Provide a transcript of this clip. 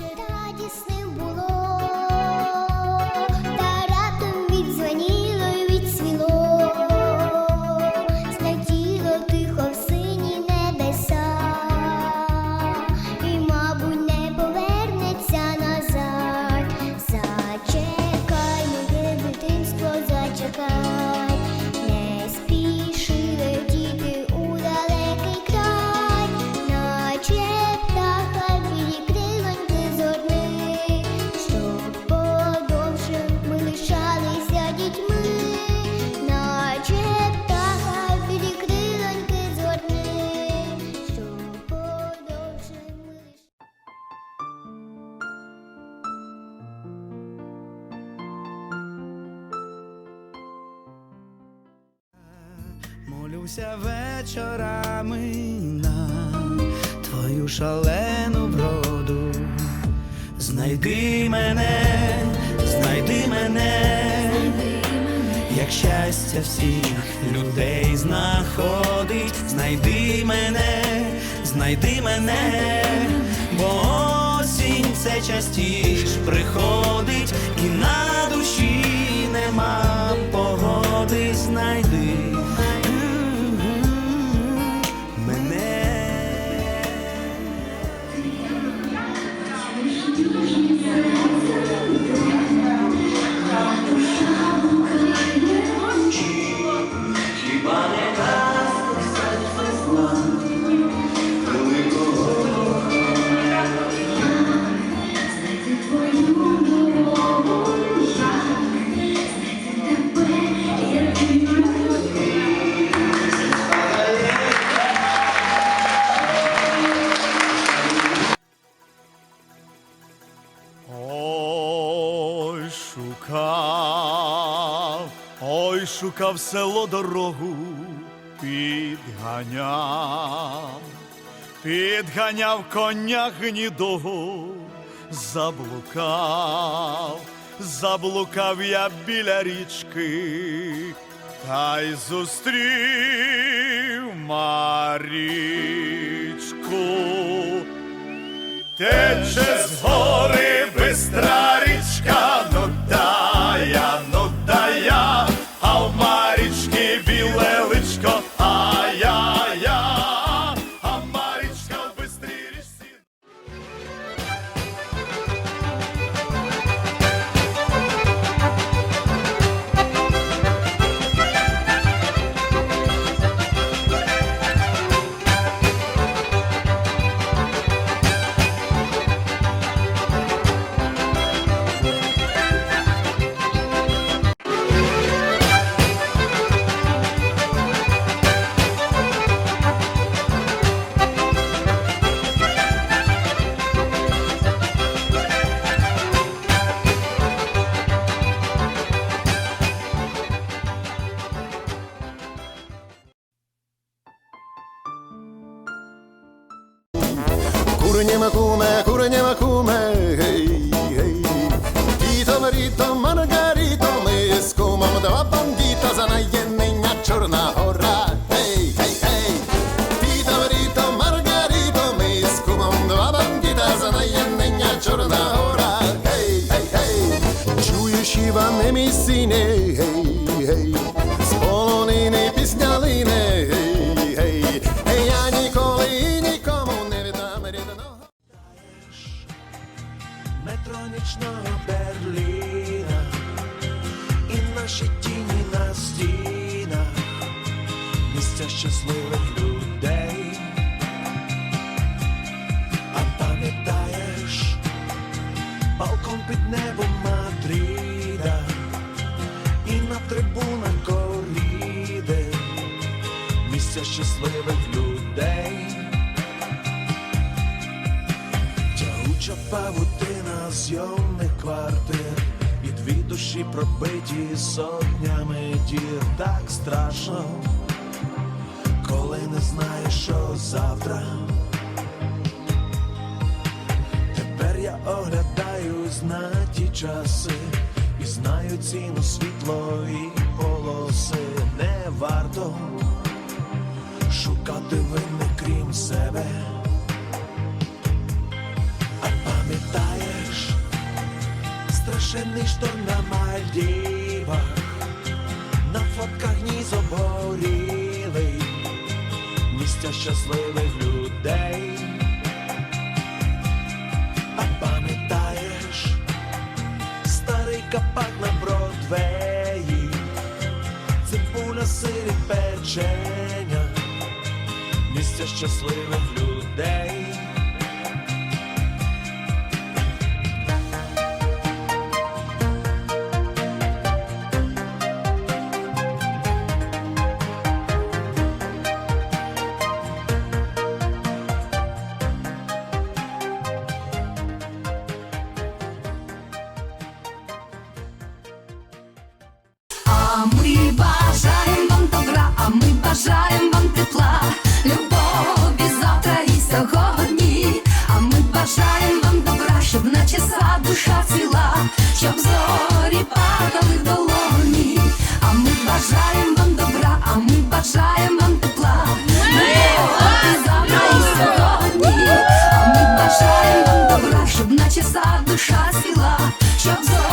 Наче Молюся вечорами на твою шалену вроду. Знайди мене, знайди мене, як щастя всіх людей знаходить, знайди мене, знайди мене, бо осінь все частіш приходить, ой, шукав село дорогу, підганяв, підганяв коня гнідого, заблукав, заблукав я біля річки, та й зустрів Марічку. Тече з гори Kurňema kume, kurňema kume, hej, hej. Tito, Marito, Margarito, my z kumą dwa bandita za najjenna czarna hora. Hej, hej, hej. Tito, Marito, Margarito, my z kumą dwa bandita za najjenna czarna щасливих людей. А пам'ятаєш балкон під небом Мадрида і на трибунах коріди, місця щасливих людей. Тягуча павутина зйомних квартир І дві душі пробиті сотнями дір Так страшно, не знаєш, що завтра. Тепер я оглядаюсь на ті часи І знаю ціну світло і полоси Не варто шукати винних крім себе. А пам'ятай, Пташиний шторм на Мальдівах, на фотках ні обгорілий, місця щасливих людей. А пам'ятаєш старий капак на Бродвеї, цибуля сирі печення, місця щасливих людей. Бажаємо вам тепла, любові завтра і сьогодні. А ми бажаємо вам добра, щоб наче сад душа цвіла, щоб зорі падали в долоні. А ми бажаємо вам добра, а ми бажаємо вам тепла, любові завтра і сьогодні. А ми бажаємо вам добра, щоб наче сад душа цвіла, щоб зорі